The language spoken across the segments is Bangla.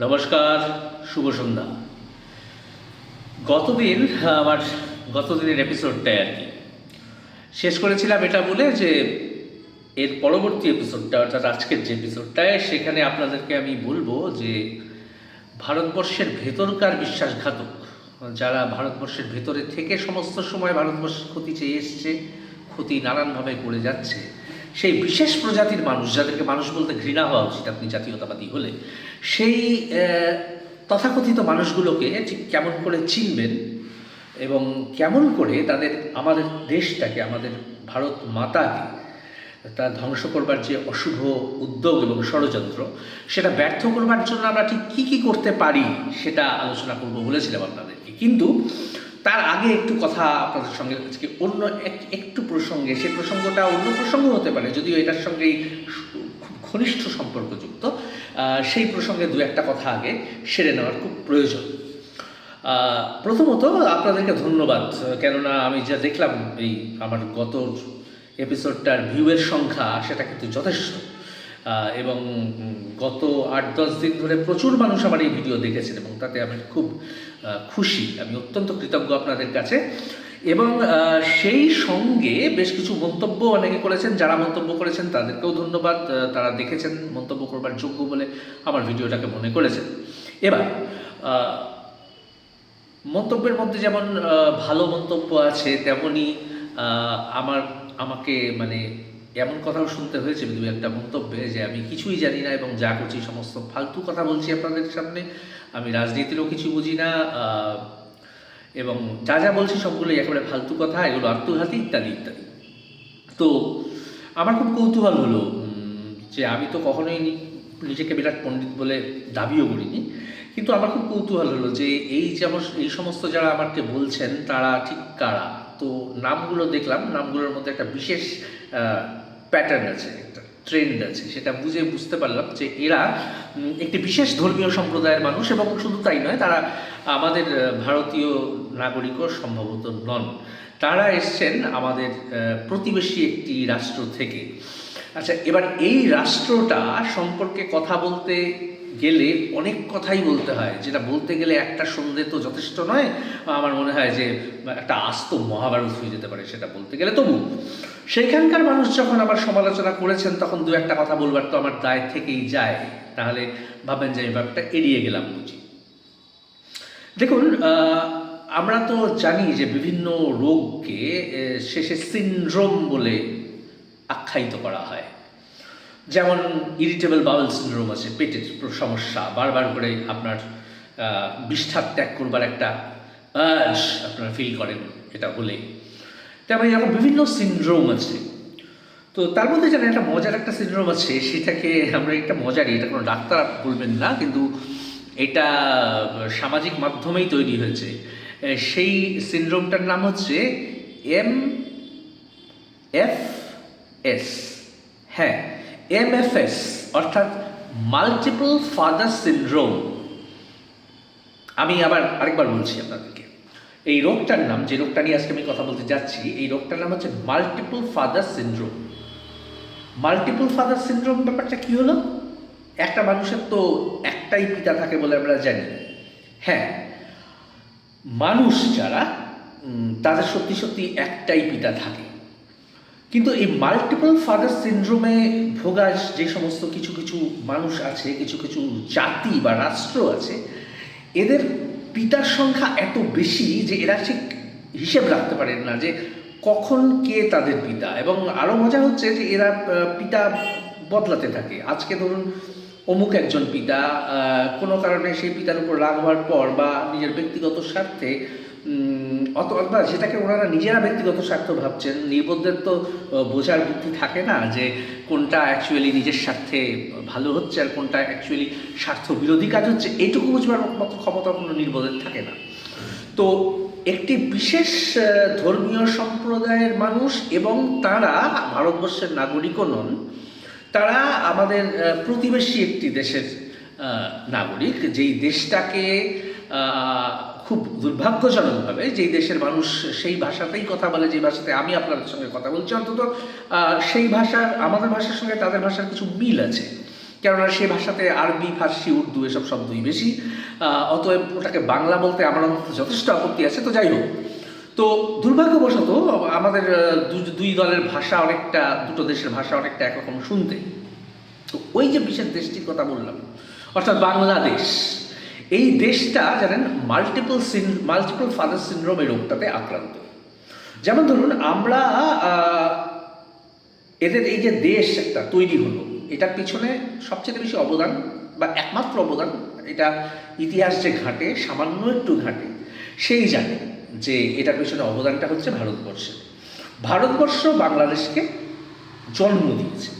নমস্কার, শুভ সন্ধ্যা। গতদিন, আমার গতদিনের এপিসোডটায় আর কি। শেষ করেছিলাম এটা বলে যে, এর পরবর্তী এপিসোডটা, অর্থাৎ আজকের যে এপিসোডটায়, সেখানে আপনাদেরকে আমি বলব যে, ভারতবর্ষের ভেতরকার বিশ্বাসঘাতক, যারা ভারতবর্ষের ভেতরে থেকে সমস্ত সময় ভারতবর্ষের ক্ষতি চেয়ে এসছে, ক্ষতি নানানভাবে করে যাচ্ছে সেই বিশেষ প্রজাতির মানুষ যাদেরকে মানুষ বলতে ঘৃণা হওয়া উচিত, আপনি জাতীয়তাবাদী হলে, সেই তথাকথিত মানুষগুলোকে ঠিক কেমন করে চিনবেন এবং কেমন করে তাদের, আমাদের দেশটাকে, আমাদের ভারত মাতাকে, তা ধ্বংস করবার যে অশুভ উদ্যোগ এবং ষড়যন্ত্র, সেটা ব্যর্থ করবার জন্য আমরা ঠিক কী কী করতে পারি সেটা আলোচনা করব বলেছিলাম আপনাদেরকে। কিন্তু তার আগে একটু কথা আপনাদের সঙ্গে আজকে অন্য এক- একটু প্রসঙ্গে সেই প্রসঙ্গটা অন্য প্রসঙ্গ হতে পারে, যদিও এটার সঙ্গেই খুব ঘনিষ্ঠ সম্পর্কযুক্ত। সেই প্রসঙ্গে দু একটা কথা আগে, সেরে নেওয়ার খুব প্রয়োজন। প্রথমত আপনাদেরকে ধন্যবাদ, কেননা আমি যা দেখলাম এই আমার গত এপিসোডটার ভিউয়ের সংখ্যা, সেটা কিন্তু যথেষ্ট। এবং গত আট, দশ দিন ধরে প্রচুর মানুষ আমার এই ভিডিও দেখেছেন, এবং তাতে আমি খুব খুশি। আমি অত্যন্ত কৃতজ্ঞ আপনাদের কাছে। এবং সেই সঙ্গে বেশ কিছু মন্তব্য অনেকে করেছেন। যারা মন্তব্য করেছেন, তাদেরকেও ধন্যবাদ। তারা দেখেছেন মন্তব্য করবার যোগ্য বলে আমার ভিডিওটাকে মনে করেছেন। এবার মন্তব্যের মধ্যে যেমন ভালো মন্তব্য আছে তেমনই আমার, আমাকে মানে এমন কথাও শুনতে হয়েছে দু একটা মন্তব্যে যে আমি কিছুই জানি না এবং যা করছি সমস্ত ফালতু কথা বলছি আপনাদের সামনে। আমি রাজনীতিরও কিছু বুঝি না এবং যা যা বলছি সবগুলোই একেবারে ফালতু কথা, এগুলো আত্মঘাতী ইত্যাদি ইত্যাদি। তো, আমার খুব কৌতূহল হলো যে আমি তো কখনোই নিজেকে বিরাট পণ্ডিত বলে দাবিও করিনি, কিন্তু আমার খুব কৌতূহল হলো যে এই যেমন এই সমস্ত যারা আমাকে বলছেন, তারা ঠিক কারা? তো নামগুলো দেখলাম, নামগুলোর মধ্যে একটা বিশেষ প্যাটার্ন আছে, একটা ট্রেন্ড আছে, সেটা বুঝে বুঝতে পারলাম যে এরা একটি বিশেষ ধর্মীয় সম্প্রদায়ের মানুষ এবং শুধু তাই নয়, তারা আমাদের ভারতীয় নাগরিকও সম্ভবত নন। তারা এসছেন আমাদের প্রতিবেশী একটি রাষ্ট্র থেকে। আচ্ছা এবার এই রাষ্ট্রটা সম্পর্কে কথা বলতে গেলে অনেক কথাই বলতে হয়। যেটা বলতে গেলে একটা সন্ধে তো যথেষ্ট নয়। আমার মনে হয় যে একটা আস্ত মহাভারত হয়ে যেতে পারে সেটা বলতে গেলে। তবু সেইখানকার মানুষ যখন আবার সমালোচনা করেছেন, তখন দু একটা কথা বলবার তো আমার দায় থেকেই যায়। তাহলে ভাবেন যে আমি ব্যাপারটা এড়িয়ে গেলাম বুঝি। দেখুন আমরা তো জানি যে বিভিন্ন রোগকে শেষে সিনড্রোম বলে আখ্যায়িত করা হয়। যেমন ইরিটেবল বাউল সিনড্রোম আছে, পেটের সমস্যা, বারবার করে আপনার বিষ্ঠার ত্যাগ করবার একটা আপনারা ফিল করেন, এটা হলে। তেমন এরকম বিভিন্ন সিনড্রোম আছে। তো তার মধ্যে জানেন একটা মজার একটা সিনড্রোম আছে, সেটাকে আমরা একটা মজারই, এটা কোনো ডাক্তার বলবেন না, কিন্তু এটা সামাজিক মাধ্যমেই তৈরি হয়েছে। সেই সিনড্রোমটার নাম হচ্ছে এম এফ এস হ্যাঁ এম এফ এস অর্থাৎ মাল্টিপল ফাদার সিনড্রোম আমি আবার আরেকবার বলছি আপনাদেরকে, এই রোগটার নাম, যে রোগটা নিয়ে আজকে আমি কথা বলতে যাচ্ছি, এই রোগটার নাম হচ্ছে multiple father syndrome multiple father syndrome ব্যাপারটা কি হলো? একটা মানুষের তো একটাই পিতা থাকে বলে আমরা জানি। হ্যাঁ মানুষ যারা তাদের সত্যি সত্যি একটাই পিতা থাকে। কিন্তু এই মাল্টিপল ফাদার সিন্ড্রোমে ভোগা যে সমস্ত কিছু কিছু মানুষ আছে, কিছু কিছু জাতি বা রাষ্ট্র আছে, এদের পিতার সংখ্যা এত বেশি যে এরা ঠিক হিসেব রাখতে পারেন না যে কখন কে তাদের পিতা। এবং আরও মজা হচ্ছে যে এরা পিতা বদলাতে থাকে। আজকে ধরুন অমুক একজন পিতা কোনো কারণে সেই পিতার উপর রাগ হওয়ার পর বা নিজের ব্যক্তিগত স্বার্থে অত বা যেটাকে ওনারা নিজেরা ব্যক্তিগত স্বার্থ ভাবছেন। নির্বোধদের তো বোঝার বুদ্ধি থাকে না যে কোনটা অ্যাকচুয়ালি নিজের স্বার্থে ভালো হচ্ছে আর কোনটা অ্যাকচুয়ালি স্বার্থ বিরোধী কাজ হচ্ছে। এটুকু বুঝবার মতো ক্ষমতা কোনো নির্বোধের থাকে না। তো একটি বিশেষ ধর্মীয় সম্প্রদায়ের মানুষ এবং তারা ভারতবর্ষের নাগরিকও নন। তারা আমাদের প্রতিবেশী একটি দেশের নাগরিক, যেই দেশটাকে খুব দুর্ভাগ্যজনকভাবে যেই দেশের মানুষ সেই ভাষাতেই কথা বলে যে ভাষাতে আমি আপনাদের সঙ্গে কথা বলছি অন্তত সেই ভাষার আমাদের ভাষার সঙ্গে তাদের ভাষার কিছু মিল আছে। কেননা সে ভাষাতে আরবি, ফার্সি, উর্দু এসব শব্দই বেশি অতএব ওটাকে বাংলা বলতে আমার যথেষ্ট আপত্তি আছে, তো যাই হোক। তো দুর্ভাগ্যবশত আমাদের দুই দলের ভাষা অনেকটা, দুটো দেশের ভাষা অনেকটা একরকম শুনতে। তো ওই যে বিশেষ দেশটির কথা বললাম, অর্থাৎ বাংলাদেশ এই দেশটা জানেন multiple scene multiple father syndrome এই রোগটাতে আক্রান্ত। যেমন ধরুন আমরা এদের এই যে দেশ একটা তৈরি হলো, এটার পিছনে সবচেয়ে বেশি অবদান বা একমাত্র অবদান, এটা ইতিহাস যে ঘাটে, সামান্য একটু ঘাটে, সেই জানে যে এটার পিছনে অবদানটা হচ্ছে ভারতবর্ষের ভারতবর্ষ বাংলাদেশকে জন্ম দিয়েছে।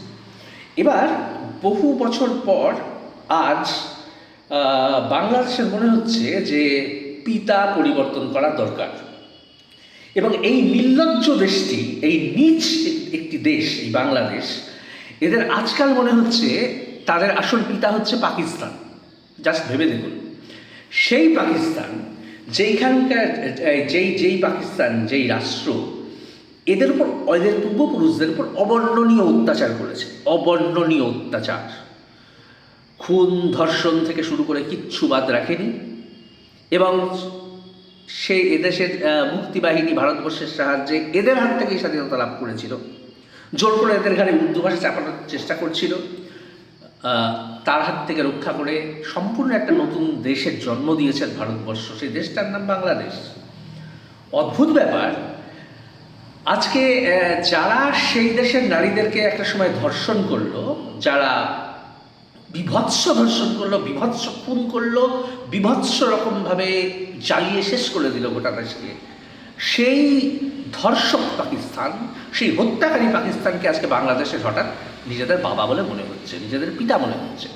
এবার বহু বছর পর আজ বাংলাদেশের মনে হচ্ছে যে পিতা পরিবর্তন করা দরকার। এবং এই নির্লজ্জ দেশটি, এই নিচ একটি দেশ, এই বাংলাদেশ, এদের আজকাল মনে হচ্ছে তাদের আসল পিতা হচ্ছে পাকিস্তান। জাস্ট ভেবে দেখুন। সেই পাকিস্তান, যেইখানকার যেই যেই পাকিস্তান, যেই রাষ্ট্র, এদের উপর, এদের পূর্বপুরুষদের উপর অবর্ণনীয় অত্যাচার করেছে। অবর্ণনীয় অত্যাচার। খুন ধর্ষণ থেকে শুরু করে কিচ্ছু বাদ রাখেনি। এবং সেই এদেশের মুক্তিবাহিনী ভারতবর্ষের সাহায্যে এদের হাত থেকেই স্বাধীনতা লাভ করেছিল। জোর করে এদের ঘাড়ে উর্দু ভাষা চাপানোর চেষ্টা করছিল। তার হাত থেকে রক্ষা করে সম্পূর্ণ একটা নতুন দেশের জন্ম দিয়েছেন ভারতবর্ষ। সেই দেশটার নাম বাংলাদেশ। অদ্ভুত ব্যাপার। আজকে যারা সেই দেশের নারীদেরকে একটা সময় ধর্ষণ করল, যারা বিভৎস ধর্ষণ করল, বিভৎস খুন করল, বিভৎস রকমভাবে জ্বালিয়ে শেষ করে দিল গোটা দেশকে। সেই ধর্ষক পাকিস্তান, সেই হত্যাকারী পাকিস্তানকে আজকে বাংলাদেশে হঠাৎ নিজেদের বাবা বলে মনে হচ্ছে, নিজেদের পিতা মনে হচ্ছে।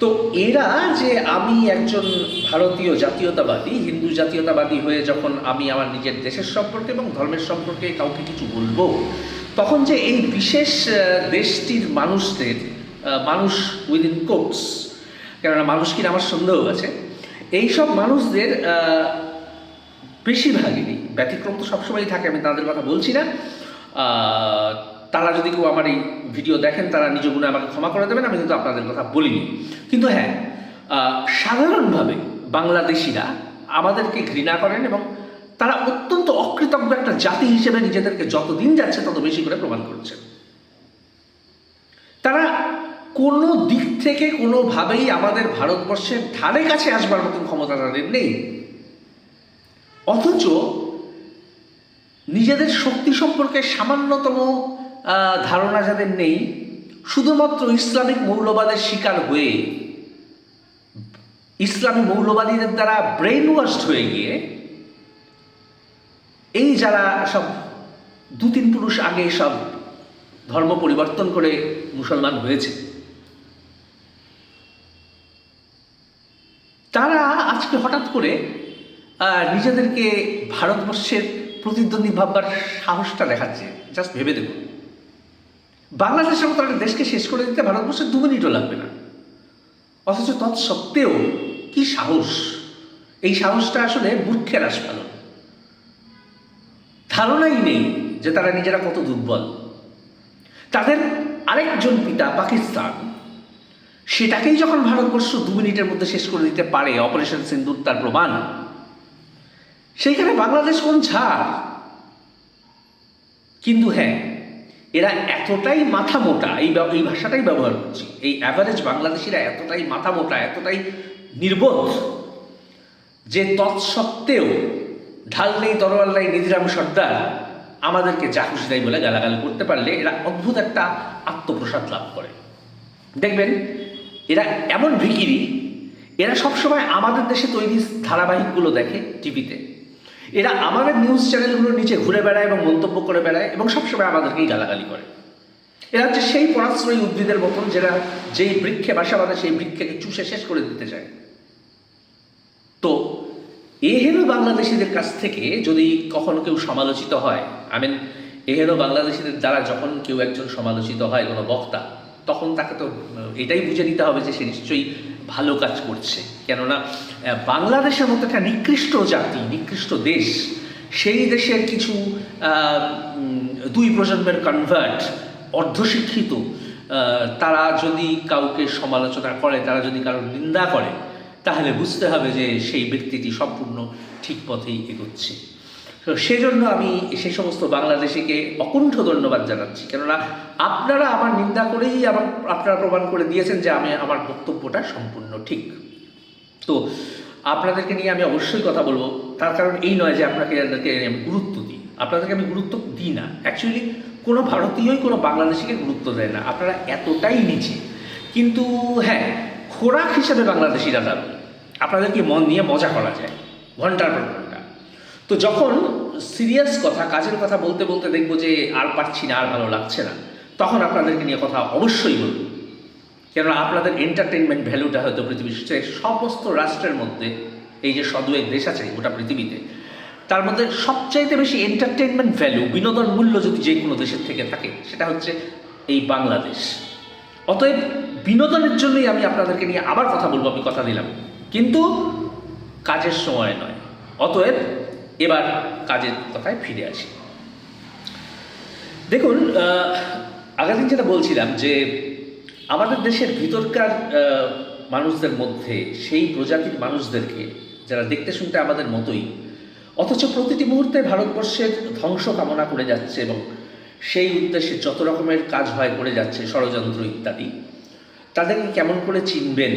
তো এরা যে আমি একজন ভারতীয় জাতীয়তাবাদী, হিন্দু জাতীয়তাবাদী হয়ে যখন আমি আমার নিজের দেশের সম্পর্কে এবং ধর্মের সম্পর্কে কাউকে কিছু বলব, তখন যে এই বিশেষ দেশটির মানুষদের মানুষ উইদিন কোটস কেননা মানুষ কিনা আমার সন্দেহ আছে। এইসব মানুষদের আহ, বেশিরভাগেরই ব্যতিক্রম তো সবসময়ই থাকে আমি তাদের কথা বলছি না। তারা যদি কেউ আমার এই ভিডিও দেখেন তারা নিজ গুণে আমাকে ক্ষমা করে দেবেন আমি কিন্তু আপনাদের কথা বলিনি। কিন্তু হ্যাঁ সাধারণভাবে বাংলাদেশিরা আমাদেরকে ঘৃণা করেন এবং তারা অত্যন্ত অকৃতজ্ঞ একটা জাতি হিসেবে নিজেদেরকে যত দিন যাচ্ছে তত বেশি করে প্রমাণ করছে তারা কোনো দিক থেকে কোনোভাবেই আমাদের ভারতবর্ষের ধারে কাছে আসবার মতন ক্ষমতা তাদের নেই। অথচ নিজেদের শক্তি সম্পর্কে সামান্যতম ধারণা যাদের নেই, শুধুমাত্র ইসলামিক মৌলবাদের শিকার হয়ে, ইসলামী মৌলবাদীদের দ্বারা ব্রেন ওয়াশড হয়ে গিয়ে, এই যারা সব দু তিন পুরুষ আগে সব ধর্ম পরিবর্তন করে মুসলমান হয়েছে তারা আজকে হঠাৎ করে নিজেদেরকে ভারতবর্ষের প্রতিদ্বন্দ্বী ভাববার সাহসটা দেখাচ্ছে। জাস্ট ভেবে দেখুন। বাংলাদেশের মতো একটা দেশকে শেষ করে দিতে ভারতবর্ষের দু মিনিটও লাগবে না। অথচ তৎসত্ত্বেও কি সাহস? এই সাহসটা আসলে মূর্খের আস্ফালন ধারণাই নেই যে তারা নিজেরা কত দুর্বল। তাদের আরেকজন পিতা পাকিস্তান। সেটাকেই যখন ভারতবর্ষ দু মিনিটের মধ্যে শেষ করে দিতে পারে অপারেশন সিন্দুর তার প্রমাণ। সেইখানে বাংলাদেশ কোন ছাড় কিন্তু হ্যাঁ এরা এতটাই মাথা মোটা, এই এই ভাষাটাই ব্যবহার করছি। এই অ্যাভারেজ বাংলাদেশিরা এতটাই মাথা মোটা, এতটাই নির্বোধ যে তৎসত্ত্বেও ঢাল নেই, তরোয়াল নেই, নিধিরাম সর্দার আমাদেরকে যা খুশি তাই বলে গালাগাল করতে পারলে এরা অদ্ভুত একটা আত্মপ্রসাদ লাভ করে। দেখবেন এরা এমন ভিকিরি, এরা সবসময় আমাদের দেশে তৈরি ধারাবাহিকগুলো দেখে টিভিতে। এরা আমাদের নিউজ চ্যানেলগুলোর নিচে ঘুরে বেড়ায় এবং মন্তব্য করে বেড়ায় এবং সবসময় আমাদেরকেই গালাগালি করে। এরা হচ্ছে সেই পরাশ্রয়ী উদ্ভিদের মতন যারা যেই বৃক্ষে বাসা বাঁধে, সেই বৃক্ষকে চুষে শেষ করে দিতে চায়। তো এহেন বাংলাদেশিদের কাছ থেকে যদি কখনো কেউ সমালোচিত হয়, আই মিন এহেন বাংলাদেশিদের দ্বারা যখন কেউ একজন সমালোচিত হয় কোনো বক্তা তখন তাকে তো এটাই বুঝে নিতে হবে যে সে নিশ্চয়ই ভালো কাজ করছে। কেননা বাংলাদেশের মতো একটা নিকৃষ্ট জাতি, নিকৃষ্ট দেশ, সেই দেশের কিছু দুই প্রজন্মের কনভার্ট অর্ধশিক্ষিত তারা যদি কাউকে সমালোচনা করে, তারা যদি কারোর নিন্দা করে, তাহলে বুঝতে হবে যে সেই ব্যক্তিটি সম্পূর্ণ ঠিক পথেই এগোচ্ছে। তো সেজন্য আমি সেই সমস্ত বাংলাদেশিকে অকুণ্ঠ ধন্যবাদ জানাচ্ছি। কেননা আপনারা আমার নিন্দা করেই আমার আপনারা প্রমাণ করে দিয়েছেন যে আমি আমার বক্তব্যটা সম্পূর্ণ ঠিক। তো আপনাদেরকে নিয়ে আমি অবশ্যই কথা বলব। তার কারণ এই নয় যে আপনাকে আমি গুরুত্ব দিই। আপনাদেরকে আমি গুরুত্ব দিই না। অ্যাকচুয়ালি কোনো ভারতীয়ই কোনো বাংলাদেশিকে গুরুত্ব দেয় না। আপনারা এতটাই নিচে। কিন্তু হ্যাঁ খোরাক হিসাবে বাংলাদেশিরা দারুণ। আপনাদেরকে মন নিয়ে মজা করা যায়? ঘণ্টার পর তো যখন সিরিয়াস কথা, কাজের কথা বলতে বলতে দেখব যে আর পারছি না, আর ভালো লাগছে না, তখন আপনাদেরকে নিয়ে কথা অবশ্যই বলব। কেননা আপনাদের এন্টারটেনমেন্ট ভ্যালুটা হয়তো পৃথিবীর সমস্ত রাষ্ট্রের মধ্যে, এই যে সদুয়েক দেশ আছে গোটা পৃথিবীতে, তার মধ্যে সবচাইতে বেশি এন্টারটেনমেন্ট ভ্যালু বিনোদন মূল্য যদি যে কোনো দেশের থেকে থাকে, সেটা হচ্ছে এই বাংলাদেশ। অতএব বিনোদনের জন্যই আমি আপনাদেরকে নিয়ে আবার কথা বলব, আমি কথা দিলাম। কিন্তু কাজের সময় নয়। অতএব এবার কাজের কথায় ফিরে আসি। দেখুন আগের দিন যেটা বলছিলাম যে আমাদের দেশের ভিতরকার মানুষদের মধ্যে সেই প্রজাতির মানুষদেরকে যারা দেখতে শুনতে আমাদের মতোই, অথচ প্রতিটি মুহূর্তে ভারতবর্ষের ধ্বংস কামনা করে যাচ্ছে এবং সেই উদ্দেশ্যে যত রকমের কাজ হয় করে যাচ্ছে, ষড়যন্ত্র ইত্যাদি, তাদেরকে কেমন করে চিনবেন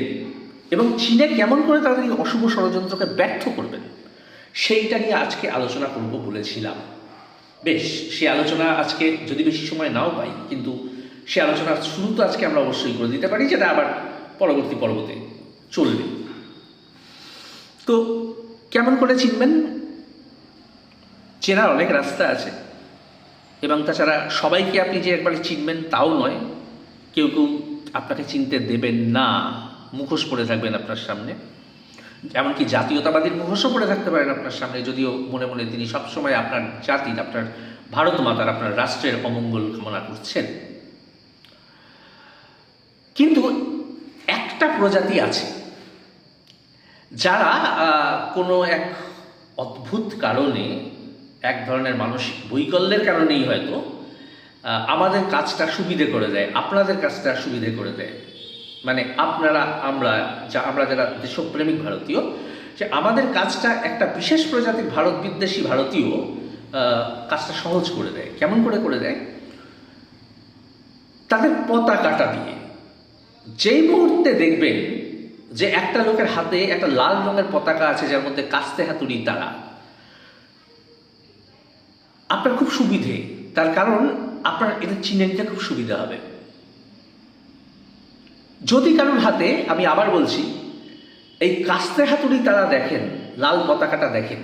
এবং চিনে কেমন করে তাদের অশুভ ষড়যন্ত্রকে ব্যর্থ করবেন? সেইটা নিয়ে আজকে আলোচনা করব বলেছিলাম। বেশ, সে আলোচনা আজকে যদি বেশি সময় নাও পাই, কিন্তু সে আলোচনার শুরু তো আজকে আমরা অবশ্যই করে দিতে পারি, যেটা আবার পরবর্তী পর্বতে চলবে। তো কেমন করে চিনবেন? চেনার অনেক রাস্তা আছে, এবং তাছাড়া সবাইকে আপনি যে একবারে চিনবেন তাও নয়। কেউ কেউ আপনাকে চিনতে দেবেন না, মুখোশ পড়ে থাকবেন আপনার সামনে। এমনকি জাতীয়তাবাদীর মুখোশও পড়ে থাকতে পারেন আপনার সামনে, যদিও মনে মনে তিনি সবসময় আপনার জাতির আপনার ভারত মাতার, আপনার রাষ্ট্রের অমঙ্গল কামনা করছেন। কিন্তু একটা প্রজাতি আছে, যারা কোনো এক অদ্ভুত কারণে, এক ধরনের মানসিক বৈকল্যের কারণেই হয়তো আমাদের কাজটা সুবিধে করে দেয়, আপনাদের কাজটা সুবিধে করে দেয়। মানে আপনারা, আমরা যা, আমরা যারা দেশপ্রেমিক ভারতীয়, যে আমাদের কাজটা একটা বিশেষ প্রজাতির ভারত, বিদ্বেষী ভারতীয় কাজটা সহজ করে দেয়। কেমন করে করে দেয়? তাদের পতাকাটা দিয়ে। যেই মুহূর্তে দেখবেন যে একটা লোকের হাতে একটা লাল রঙের পতাকা আছে, যার মধ্যে কাস্তে হাতুড়ি তারা, আপনার খুব সুবিধে। তার কারণ আপনার এটা চিনে নিতে খুব সুবিধা হবে। যদি কারোর হাতে, আমি আবার বলছি, এই কাস্তে হাতুড়ি তারা দেখেন, লাল পতাকাটা দেখেন,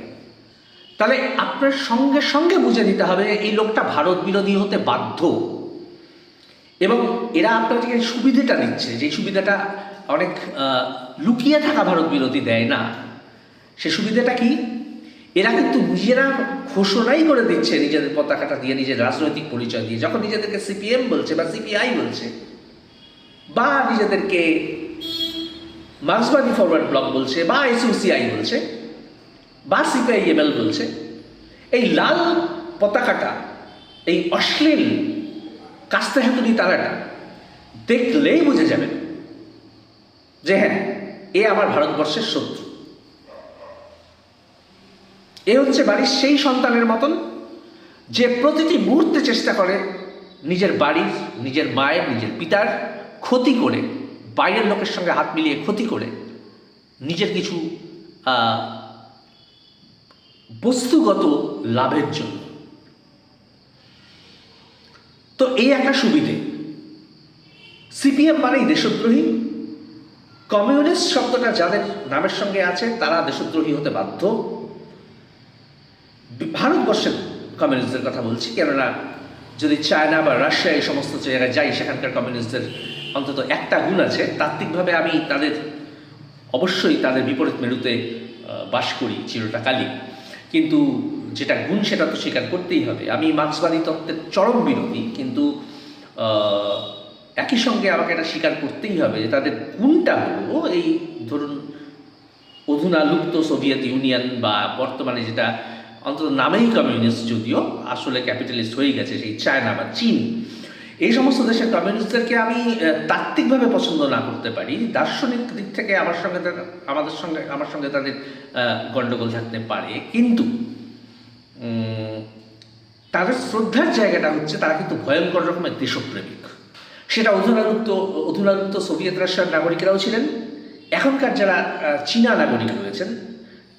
তাহলে আপনার সঙ্গে সঙ্গে বুঝে দিতে হবে এই লোকটা ভারত বিরোধী হতে বাধ্য। এবং এরা আপনাকে সুবিধাটা দিচ্ছে যে সুবিধাটা অনেক লুকিয়ে থাকা ভারত বিরোধী দেয় না। সে সুবিধাটা কি? এরা কিন্তু নিজেরা ঘোষণাই করে দিচ্ছে নিজেদের পতাকাটা দিয়ে, নিজের রাজনৈতিক পরিচয় দিয়ে। যখন নিজেদেরকে সিপিএম বলছে বা সিপিআই বলছে বা নিজেদেরকে মার্ক্সবাদী ফরওয়ার্ড ব্লক বলছে, বা এসইউসিআই বলছে, বা সিপিআইএমএল বলছে, এই লাল পতাকাটা, এই অশ্লীল কাস্তে হাতুড়ি তারাটা দেখলেই বুঝে যাবেন যে হ্যাঁ এ আমার ভারতবর্ষের শত্রু। এ হচ্ছে বাড়ির সেই সন্তানের মতন যে প্রতিটি মুহূর্তে চেষ্টা করে নিজের বাড়ির, নিজের মায়ের, নিজের পিতার ক্ষতি করে, বাইরের লোকের সঙ্গে হাত মিলিয়ে ক্ষতি করে, নিজের কিছু বস্তুগত লাভের জন্য। তো এই একটা সুবিধে। সিপিএম মানেই দেশদ্রোহী। কমিউনিস্ট শব্দটা যাদের নামের সঙ্গে আছে, তারা দেশদ্রোহী হতে বাধ্য। ভারতবর্ষের কমিউনিস্টদের কথা বলছি, কেননা যদি চায়না বা রাশিয়া এই সমস্ত জায়গায় যাই সেখানকার কমিউনিস্টদের অন্তত একটা গুণ আছে, তাত্ত্বিকভাবে আমি তাদের, অবশ্যই তাদের বিপরীত মেরুতে বাস করি চিরটা কালী কিন্তু যেটা গুণ সেটা তো স্বীকার করতেই হবে। আমি মার্ক্সবাদী তত্ত্বের চরম বিরোধী, কিন্তু একই সঙ্গে আমাকে এটা স্বীকার করতেই হবে যে তাদের গুণটা হলো এই ধরুন অধুনা লুপ্ত সোভিয়েত ইউনিয়ন বা বর্তমানে যেটা অন্তত নামেই কমিউনিস্ট যদিও আসলে ক্যাপিটালিস্ট হয়ে গেছে, সেই চায়না বা চীন। এই সমস্ত দেশের কমিউনিস্টদেরকে আমি তাত্ত্বিকভাবে পছন্দ না করতে পারি। দার্শনিক দিক থেকে আমার সঙ্গে আমাদের সঙ্গে, আমার সঙ্গে তাদের গণ্ডগোল থাকতে পারে। কিন্তু তাদের শ্রদ্ধার জায়গাটা হচ্ছে তারা কিন্তু ভয়ঙ্কর রকমের দেশপ্রেমিক। সেটা অধুনালুপ্ত অধুনালুপ্ত সোভিয়েত রাশিয়ার নাগরিকরাও ছিলেন। এখনকার যারা চীনা নাগরিক রয়েছেন,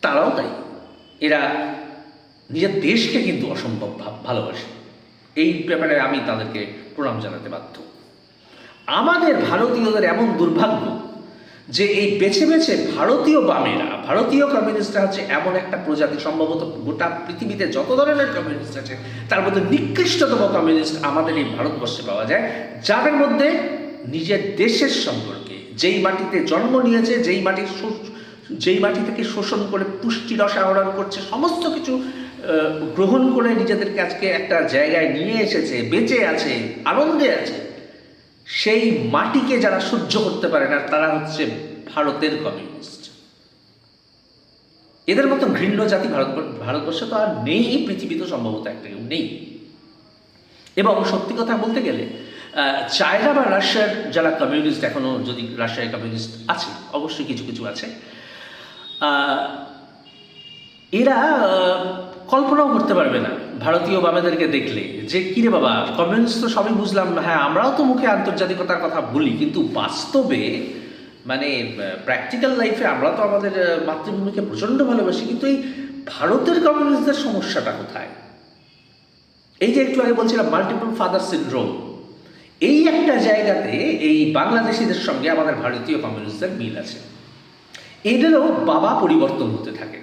তারাও তাই। এরা নিজের দেশকে কিন্তু অসম্ভব ভালোবাসে। এই ব্যাপারে আমি তাদেরকে প্রণাম জানাতে বাধ্য। আমাদের ভারতীয়দের এমন দুর্ভাগ্য যে এই বেছে বেছে ভারতীয় বামেরা, ভারতীয় কমিউনিস্টরা হচ্ছে এমন একটা প্রজাতি, সম্ভবত গোটা পৃথিবীতে যত ধরনের কমিউনিস্ট আছে, তার মধ্যে নিকৃষ্টতম কমিউনিস্ট আমাদের এই ভারতবর্ষে পাওয়া যায়, যাদের মধ্যে নিজের দেশের সম্পর্কে, যেই মাটিতে জন্ম নিয়েছে, যেই মাটির যেই মাটি থেকে শোষণ করে পুষ্টি রস আহরণ করছে, সমস্ত কিছু গ্রহণ করে নিজেদের আজকে একটা জায়গায় নিয়ে এসেছে, বেঁচে আছে, আনন্দে আছে, সেই মাটিকে যারা সহ্য করতে পারে না, তারা হচ্ছে ভারতের কমিউনিস্ট এদের মতো ঘৃণ্য জাতি ভারত ভারতবর্ষে তো আর নেই পৃথিবীতে সম্ভবত একটা কেউ নেই। এবং সত্যি কথা বলতে গেলে চায়না বা রাশিয়ার যারা কমিউনিস্ট এখনও যদি রাশিয়ায় কমিউনিস্ট আছে, অবশ্যই কিছু কিছু আছে। এরা কল্পনাও করতে পারবে না। ভারতীয় বাবাদেরকে দেখলে যে, কিরে বাবা কমিউনিস্ট তো সবই বুঝলাম হ্যাঁ আমরাও তো মুখে আন্তর্জাতিকতার কথা বলি, কিন্তু বাস্তবে মানে প্র্যাকটিক্যাল লাইফে আমরা তো আমাদের মাতৃভূমিকে প্রচণ্ড ভালোবাসি, কিন্তু এই ভারতের কমিউনিস্টদের সমস্যাটা কোথায়? এই যে একটু আগে বলছিলাম মাল্টিপল ফাদার সিনড্রোম এই একটা জায়গাতে এই বাংলাদেশিদের সঙ্গে আমাদের ভারতীয় কমিউনিস্টদের মিল আছে। এদেরও বাবা পরিবর্তন হতে থাকে।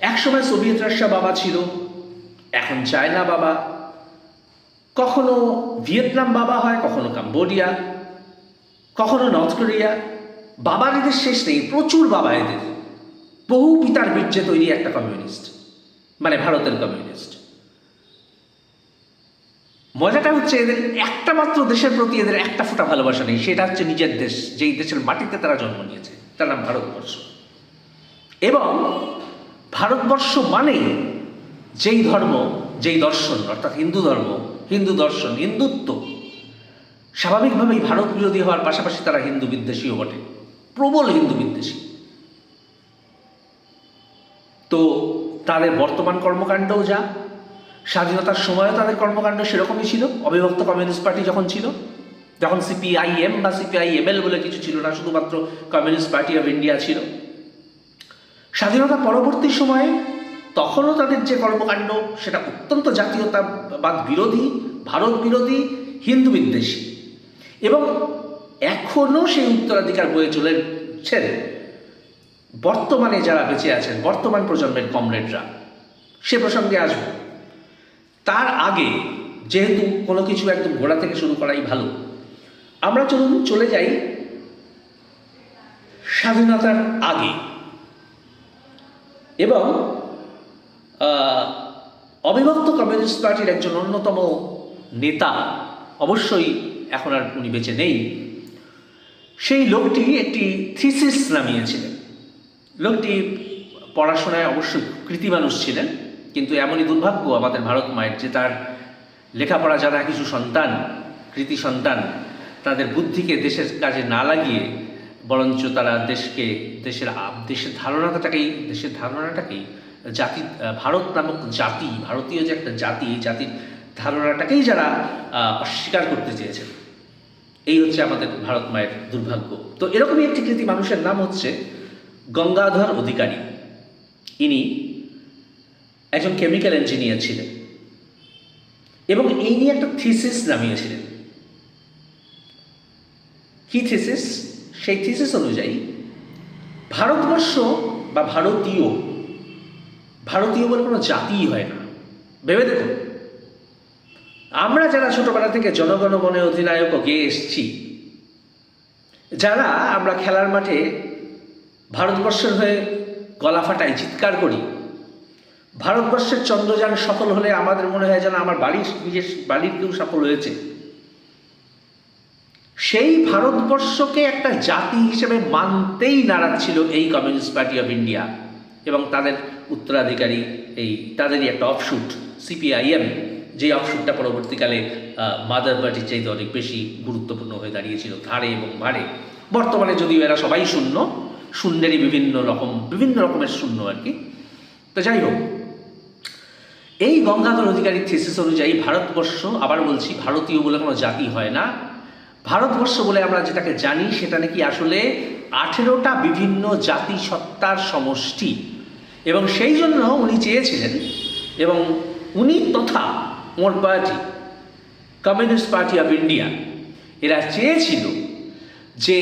একসময় সোভিয়েত রাশিয়া বাবা ছিল, এখন চায়না বাবা। কখনো ভিয়েতনাম বাবা হয়, কখনো কাম্বোডিয়া, কখনো নর্থ কোরিয়া। বাবার এদের শেষ নেই, প্রচুর বাবা এদের। বহু পিতার বীর্যে তৈরি একটা কমিউনিস্ট মানে ভারতের কমিউনিস্ট। মজাটা হচ্ছে এদের একটা মাত্র দেশের প্রতি এদের একটা ফোঁটা ভালোবাসা নেই, সেটা হচ্ছে নিজের দেশ, যেই দেশের মাটিতে তারা জন্ম নিয়েছে। তার নাম ভারতবর্ষ। এবং ভারতবর্ষ মানে যেই ধর্ম, যেই দর্শন, অর্থাৎ হিন্দু ধর্ম, হিন্দু দর্শন, হিন্দুত্ব, স্বাভাবিকভাবেই ভারত বিরোধী হওয়ার পাশাপাশি তারা হিন্দু বিদ্বেষীও বটে, প্রবল হিন্দু বিদ্বেষী। তো তাদের বর্তমান কর্মকাণ্ডও যা, স্বাধীনতার সময়ও তাদের কর্মকাণ্ড সেরকমই ছিল, অবিভক্ত কমিউনিস্ট পার্টি যখন ছিল, যখন সিপিআইএম বা সিপিআইএমএল বলে কিছু ছিল না, শুধুমাত্র কমিউনিস্ট পার্টি অফ ইন্ডিয়া ছিল। স্বাধীনতা পরবর্তী সময়ে তখনও তাদের যে কর্মকাণ্ড, সেটা অত্যন্ত জাতীয়তাবাদ বিরোধী, ভারত বিরোধী, হিন্দু বিদ্বেষী। এবং এখনও সেই উত্তরাধিকার বয়ে চলেছেন বর্তমানে যারা বেঁচে আছেন, বর্তমান প্রজন্মের কমরেডরা। সে প্রসঙ্গে আসব তার আগে যেহেতু কোনো কিছু একদম গোড়া থেকে শুরু করাই ভালো, আমরা চলুন চলে যাই স্বাধীনতার আগে। এবং অবিভক্ত কমিউনিস্ট পার্টির একজন অন্যতম নেতা অবশ্যই এখন আর উনি বেঁচে নেই। সেই লোকটি একটি থিসিস নামিয়েছিলেন। লোকটি পড়াশোনায় অবশ্যই কৃতি মানুষ ছিলেন, কিন্তু এমনই দুর্ভাগ্য আমাদের ভারত মায়ের যে তার লেখাপড়া যারা কিছু সন্তান, কৃতি সন্তান, তাদের বুদ্ধিকে দেশের কাজে না লাগিয়ে বরঞ্চ তারা দেশকে, দেশের দেশের ধারণাটাকেই দেশের ধারণাটাকেই জাতি ভারত নামক জাতি, ভারতীয় যে একটা জাতি, এই জাতির ধারণাটাকেই যারা অস্বীকার করতে চেয়েছেন। এই হচ্ছে আমাদের ভারত মায়ের দুর্ভাগ্য। তো এরকমই একটি কৃতি মানুষের নাম হচ্ছে গঙ্গাধর অধিকারী। ইনি একজন কেমিক্যাল ইঞ্জিনিয়ার ছিলেন এবং এই নিয়ে একটা থিসিস নামিয়েছিলেন। কি থিসিস সেই থিসিস অনুযায়ী ভারতবর্ষ বা ভারতীয় ভারতীয় বলে কোনো জাতিই হয় না। ভেবে দেখুন, আমরা যারা ছোটবেলা থেকে জনগণ মনে অধিনায়ক গেয়ে এসছি, যারা আমরা খেলার মাঠে ভারতবর্ষের হয়ে গলা ফাটাই, চিৎকার করি, ভারতবর্ষের চন্দ্রযান সফল হলে আমাদের মনে হয় যেন আমার বাড়ির নিজের বাড়ির কেউ সফল হয়েছে। সেই ভারতবর্ষকে একটা জাতি হিসেবে মানতেই নারাজ ছিল এই কমিউনিস্ট পার্টি অফ ইন্ডিয়া এবং তাদের উত্তরাধিকারী এই, তাদেরই একটা অফশুট সিপিআইএম যে অংশটা পরবর্তীকালে মাদার পার্টির চাইতে অনেক বেশি গুরুত্বপূর্ণ হয়ে দাঁড়িয়েছিল, ধারে এবং ভারে। বর্তমানে যদিও এরা সবাই শূন্য, শূন্যেরই বিভিন্ন রকম, বিভিন্ন রকমের শূন্য আর কি। তো যাই হোক, এই গঙ্গাধর অধিকারীর থিসিস অনুযায়ী ভারতবর্ষ, আবার বলছি ভারতীয় বলে কোনো জাতি হয় না ভারতবর্ষ বলে আমরা যেটাকে জানি, সেটা নাকি আসলে আঠেরোটা বিভিন্ন জাতি সত্তার সমষ্টি। এবং সেই জন্য উনি চেয়েছিলেন এবং উনি তথা ওর party, communist party of India, এরা চেয়েছিল যে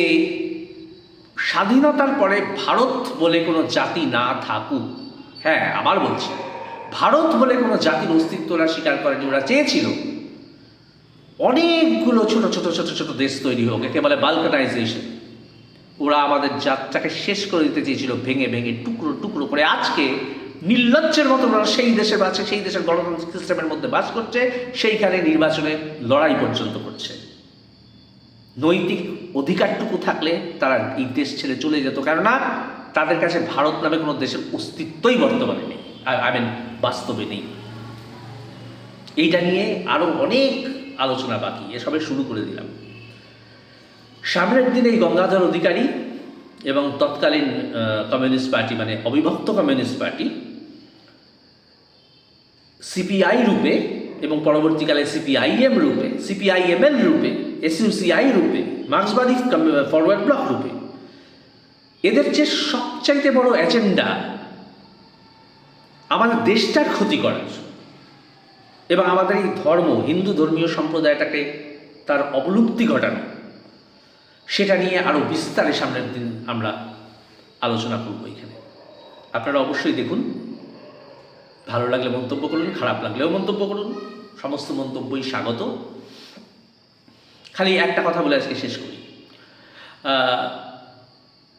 স্বাধীনতার পরে ভারত বলে কোনো জাতি না থাকুক। হ্যাঁ আবার বলছি, ভারত বলে কোনো জাতির অস্তিত্ব ওরা স্বীকার করেনি, ওরা চেয়েছিল অনেকগুলো ছোট ছোট ছোট ছোট দেশ তৈরি হোক, একে বলে বালকানাইজেশন ওরা আমাদের জাতটাকে শেষ করে দিতে চেয়েছিল, ভেঙে ভেঙে, টুকরো টুকরো করে। আজকে নির্লজ্জের মতো ওরা সেই দেশে বাঁচে, সেই দেশের গণতান্ত্রিক সিস্টেমের মধ্যে বাস করছে, সেইখানে নির্বাচনে লড়াই পর্যন্ত করছে। নৈতিক অধিকারটুকু থাকলে তারা এই দেশ ছেড়ে চলে যেত, কেননা তাদের কাছে ভারত নামে কোনো দেশের অস্তিত্বই বর্তমানে নেই, আই মিন বাস্তবে নেই। এইটা নিয়ে আরও অনেক আলোচনা বাকি, এসবে শুরু করে দিলাম। সামনের দিন এই গঙ্গাধর অধিকারী এবং তৎকালীন কমিউনিস্ট পার্টি মানে অবিভক্ত কমিউনিস্ট পার্টি, সিপিআই রূপে এবং পরবর্তীকালে সিপিআইএম রূপে, সিপিআইএমএল রূপে, এসইউসিআই রূপে, মার্ক্সবাদী ফরওয়ার্ড ব্লক রূপে, এদের যে সবচাইতে বড় এজেন্ডা আমাদের দেশটার ক্ষতি করার এবং আমাদের এই ধর্ম, হিন্দু ধর্মীয় সম্প্রদায়টাকে তার অবলুপ্তি ঘটানো, সেটা নিয়ে আরও বিস্তারে সামনের দিন আমরা আলোচনা করব এখানে। আপনারা অবশ্যই দেখুন। ভালো লাগলে মন্তব্য করুন, খারাপ লাগলেও মন্তব্য করুন। সমস্ত মন্তব্যই স্বাগত। খালি একটা কথা বলে আজকে শেষ করি।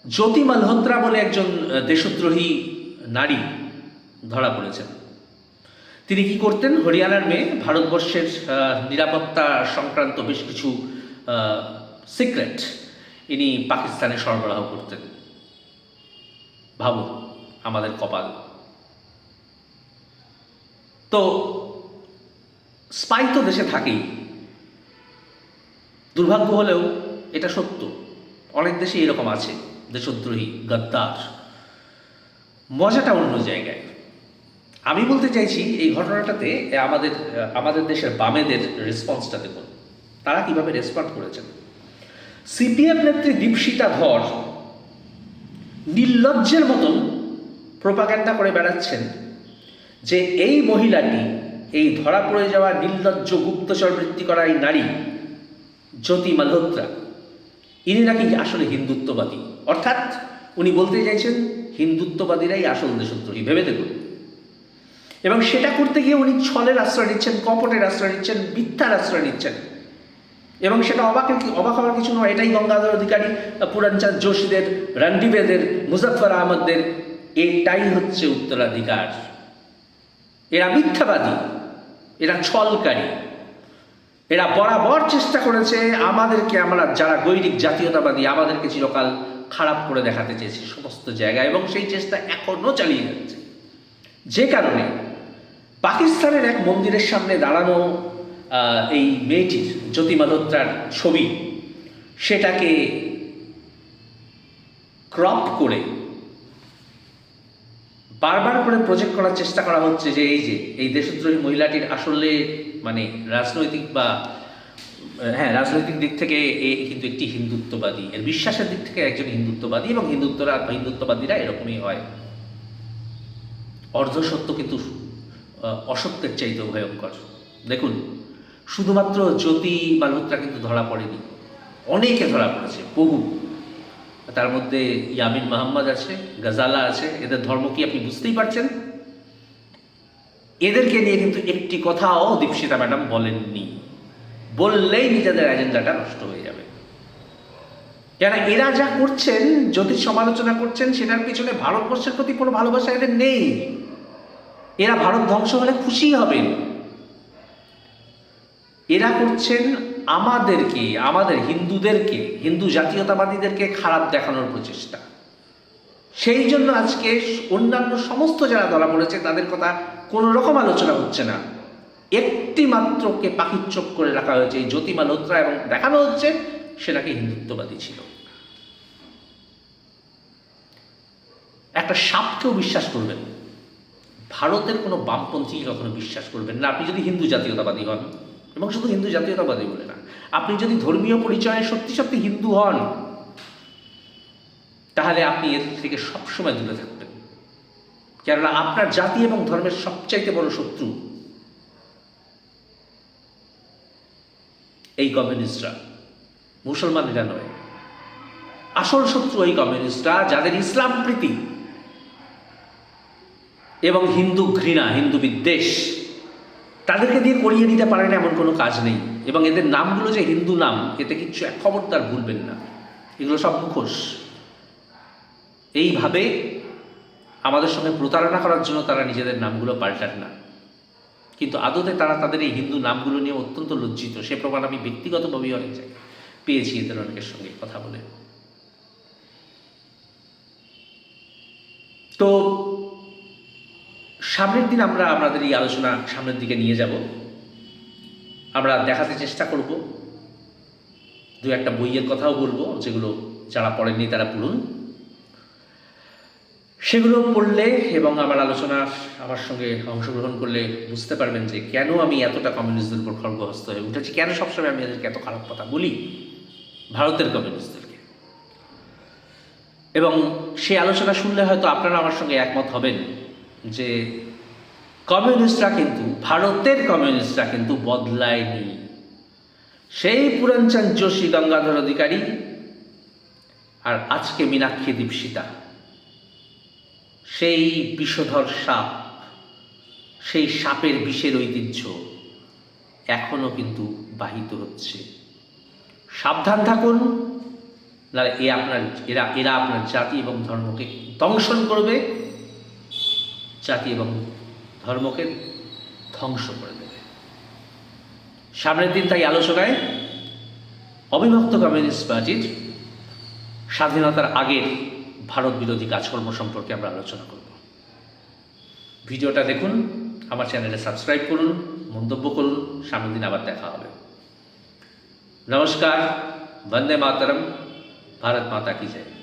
জ্যোতি মালহোত্রা বলে একজন দেশদ্রোহী নারী ধরা পড়েছেন। তিনি কি করতেন? হরিয়ানার মেয়ে ভারতবর্ষের নিরাপত্তা সংক্রান্ত বেশ কিছু সিক্রেট ইনি পাকিস্তানে সরবরাহ করতেন। ভাবুন, আমাদের কপাল। তো, স্পাই তো দেশে থাকেই। দুর্ভাগ্য হলেও এটা সত্য। অনেক দেশে এরকম আছে, দেশদ্রোহী, গদ্দার। মজাটা অন্য জায়গায়। আমি বলতে চাইছি, এই ঘটনাটাতে আমাদের আমাদের দেশের বামেদের রেসপন্সটা দেখুন। তারা কীভাবে রেসপন্ড করেছেন? সিপিএম নেত্রী দীপশিতা ধর নির্লজ্জের মতন প্রোপাগান্ডা করে বেড়াচ্ছেন যে এই মহিলাটি, এই ধরা পড়ে যাওয়া নির্লজ্জ গুপ্তচর বৃত্তি করা এই নারী, জ্যোতি মালহোত্রা, ইনি নাকি আসলে হিন্দুত্ববাদী? অর্থাৎ উনি বলতে চাইছেন, হিন্দুত্ববাদীরাই আসল দেশদ্রোহী। ভেবে দেখুন। এবং সেটা করতে গিয়ে উনি ছলের আশ্রয় নিচ্ছেন, কপটের আশ্রয় নিচ্ছেন, মিথ্যার আশ্রয় নিচ্ছেন। এবং সেটা অবাকের কি, অবাক হওয়ার কিছু নয়, এটাই গঙ্গাধর অধিকারী পুরানচাঁদ যোশীদের, রণদীপেদের মুজফর আহমদদের, এটাই হচ্ছে উত্তরাধিকার। এরা মিথ্যাবাদী, এরা ছলকারী। এরা বরাবর চেষ্টা করেছে আমাদেরকে আমরা যারা গৈরিক, জাতীয়তাবাদী, আমাদেরকে চিরকাল খারাপ করে দেখাতে চেয়েছে সমস্ত জায়গায় এবং সেই চেষ্টা এখনও চালিয়ে যাচ্ছে। যে কারণে পাকিস্তানের এক মন্দিরের সামনে দাঁড়ানো এই মেয়েটির জ্যোতি মালহোত্রার ছবি, সেটাকে ক্রপ করে বারবার করে প্রজেক্ট করার চেষ্টা করা হচ্ছে যে এই যে, এই দেশদ্রোহী মহিলাটির আসলে মানে রাজনৈতিক বা হ্যাঁ রাজনৈতিক দিক থেকে এ কিন্তু একটি হিন্দুত্ববাদী, এর বিশ্বাসের দিক থেকে একজন হিন্দুত্ববাদী এবং হিন্দুত্বরা, হিন্দুত্ববাদীরা এরকমই হয়। অর্ধসত্য কিন্তু অসত্যের চাইতেও ভয়ঙ্কর। দেখুন, শুধুমাত্র জ্যোতি মালহোত্রা কিন্তু ধরা পড়েনি, অনেকে ধরা পড়েছে, বহু। তার মধ্যে ইয়ামিন মাহমদ আছে, গাজালা আছে, এদের ধর্ম কি আপনি বুঝতেই পারছেন? এদেরকে নিয়ে কিন্তু একটি কথাও দীপশিতা ম্যাডাম বলেননি। বললেই নিজেদের এজেন্ডাটা নষ্ট হয়ে যাবে। কেন এরা যা করছেন, জ্যোতিষ সমালোচনা করছেন, সেটার পিছনে ভারতবর্ষের প্রতি কোনো ভালোবাসা এদের নেই। এরা ভারত ধ্বংস হলে খুশি হবেন এরা করছেন আমাদেরকে, আমাদের হিন্দুদেরকে, হিন্দু জাতীয়তাবাদীদেরকে খারাপ দেখানোর প্রচেষ্টা। সেই জন্য আজকে অন্যান্য সমস্ত যারা ধরা পড়েছে, তাদের কথা কোনো রকম আলোচনা হচ্ছে না। একটি মাত্রকে পাখির চোখ করে রাখা হয়েছে। জ্যোতি মালহোত্রা এবং দেখানো হচ্ছে সে নাকি হিন্দুত্ববাদী ছিল। একটা সাপকেও বিশ্বাস করবেন ভারতের কোনো বামপন্থী কখনো বিশ্বাস করবেন না? আপনি যদি হিন্দু জাতীয়তাবাদী হন, এবং শুধু হিন্দু জাতীয়তাবাদী বলে না, আপনি যদি ধর্মীয় পরিচয়ে সত্যি সত্যি হিন্দু হন, তাহলে আপনি এর থেকে সবসময় দূরে থাকবেন। কেননা আপনার জাতি এবং ধর্মের সবচাইতে বড় শত্রু এই কমিউনিস্টরা। মুসলমানেরা নয়। আসল শত্রু এই কমিউনিস্টরা, যাদের ইসলাম প্রীতি এবং হিন্দু ঘৃণা, হিন্দু বিদ্বেষ, তাদেরকে দিয়ে করিয়ে নিতে পারে না এমন কোনো কাজ নেই। এবং এদের নামগুলো যে হিন্দু নাম, এতে কিচ্ছু এক খবরদার ভুলবেন না। এগুলো সব মুখোশ। এইভাবে আমাদের সঙ্গে প্রতারণা করার জন্য তারা নিজেদের নামগুলো পাল্টান না। কিন্তু আদতে তারা তাদের এই হিন্দু নামগুলো নিয়ে অত্যন্ত লজ্জিত। সে প্রমাণ আমি ব্যক্তিগতভাবেই অনেক পেয়েছি এদের অনেকের সঙ্গে কথা বলে। তো সামনের দিন আমরা আমাদের এই আলোচনা সামনের দিকে নিয়ে যাব। আমরা দেখাতে চেষ্টা করব। দু একটা বইয়ের কথাও বলব, যেগুলো যারা পড়েননি তারা পড়ুন। সেগুলো পড়লে এবং আমার আলোচনা আমার সঙ্গে অংশগ্রহণ করলে বুঝতে পারবেন যে কেন আমি এতটা কমিউনিস্টদের উপর খর্গহস্ত হয়ে উঠেছি, কেন সবসময় আমি এদেরকে এত খারাপ কথা বলি ভারতের কমিউনিস্টদেরকে। এবং সেই আলোচনা শুনলে হয়তো আপনারা আমার সঙ্গে একমত হবেন যে কমিউনিস্টরা কিন্তু, ভারতের কমিউনিস্টরা কিন্তু বদলায়নি। সেই পুরনচাঁদ যোশী গঙ্গাধর অধিকারী আর আজকে মীনাক্ষী দীপশিতা। সেই বিষধর সাপ, সেই সাপের বিষের ঐতিহ্য এখনও কিন্তু বাহিত হচ্ছে। সাবধান থাকুন না এ আপনার, এরা এরা আপনার জাতি এবং ধর্মকে দংশন করবে। জাতি এবং ধর্মকে ধ্বংস করে দেবে। সামনের দিন তাই আলোচনায় অবিভক্ত কমিউনিস্ট পার্টির স্বাধীনতার আগের ভারত বিরোধী কাজকর্ম সম্পর্কে আমরা আলোচনা করব। ভিডিওটা দেখুন, আমার চ্যানেলে সাবস্ক্রাইব করুন, মন্তব্য করুন, সামনের দিন আবার দেখা হবে। নমস্কার, বন্দে মাতরম, ভারত মাতা কি জয়।